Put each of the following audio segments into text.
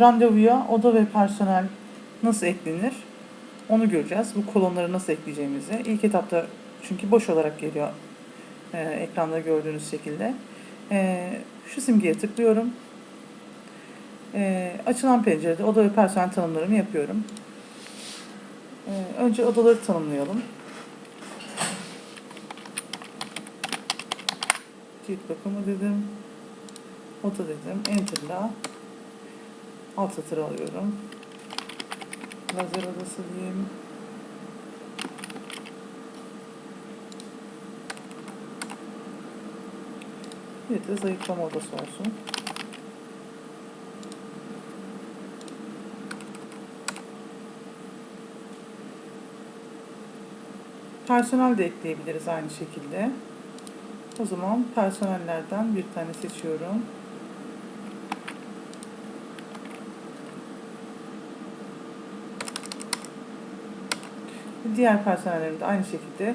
randevuya oda ve personel nasıl eklenir onu göreceğiz. Bu kolonları nasıl ekleyeceğimizi. İlk etapta çünkü boş olarak geliyor e, ekranda gördüğünüz şekilde. E, şu simgeye tıklıyorum. E, açılan pencerede oda ve personel tanımlarımı yapıyorum. E, önce odaları tanımlayalım. Cilt bakımı dedim. Oda dedim. Enter'la alt satırı alıyorum. Lazer odası diyeyim. Bir de zayıflama odası olsun. Personel de ekleyebiliriz aynı şekilde. O zaman personellerden bir tane seçiyorum. Diğer personellerin de aynı şekilde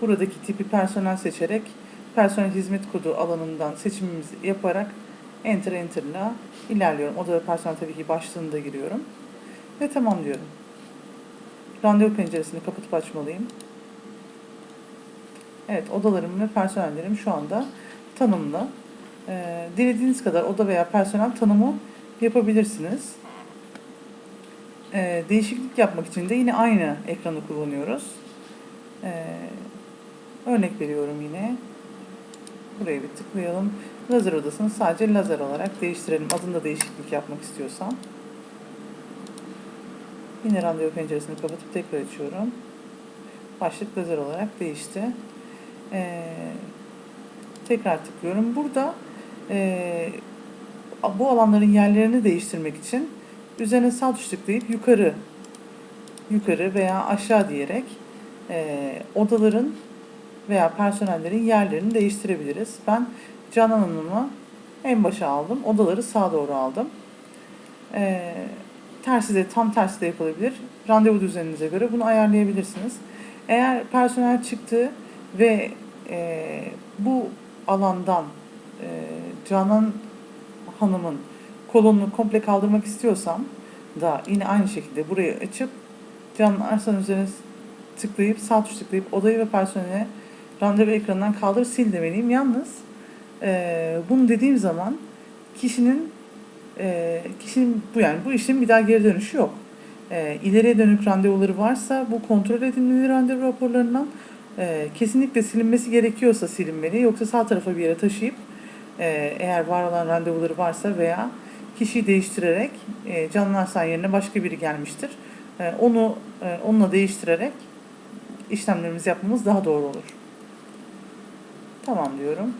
buradaki tipi personel seçerek personel hizmet kodu alanından seçimimizi yaparak enter enter ile ilerliyorum. Oda ve personel tabii ki başlığını da giriyorum. Ve tamam diyorum. Randevu penceresini kapatıp açmalıyım. Evet odalarım ve personellerim şu anda tanımlı. Ee, dilediğiniz kadar oda veya personel tanımı yapabilirsiniz. Ee, değişiklik yapmak için de yine aynı ekranı kullanıyoruz. Ee, örnek veriyorum yine. Buraya bir tıklayalım. Lazer odasını sadece lazer olarak değiştirelim. Adında değişiklik yapmak istiyorsam. Yine randevu penceresini kapatıp tekrar açıyorum. Başlık lazer olarak değişti. Ee, tekrar tıklıyorum. Burada e, bu alanların yerlerini değiştirmek için üzerine sağ tuş tıklayıp yukarı yukarı veya aşağı diyerek e, odaların veya personellerin yerlerini değiştirebiliriz. Ben Canan Hanım'ı en başa aldım. Odaları sağa doğru aldım. E, tersi de tam tersi de yapılabilir. Randevu düzeninize göre bunu ayarlayabilirsiniz. Eğer personel çıktı ve e, bu alandan e, Canan Hanım'ın kolonunu komple kaldırmak istiyorsam da yine aynı şekilde burayı açıp Canan Arslan üzerine tıklayıp sağ tuş tıklayıp odayı ve personeli randevu ekranından kaldır sil demeliyim. Yalnız e, bunu dediğim zaman kişinin e, kişinin bu yani bu işin bir daha geri dönüşü yok. E, ileriye dönük randevuları varsa bu kontrol edilmeli randevu raporlarından e, kesinlikle silinmesi gerekiyorsa silinmeli. Yoksa sağ tarafa bir yere taşıyıp e, eğer var olan randevuları varsa veya kişiyi değiştirerek e, Canan Arslan yerine başka biri gelmiştir. E, onu e, onunla değiştirerek işlemlerimizi yapmamız daha doğru olur. Tamam diyorum.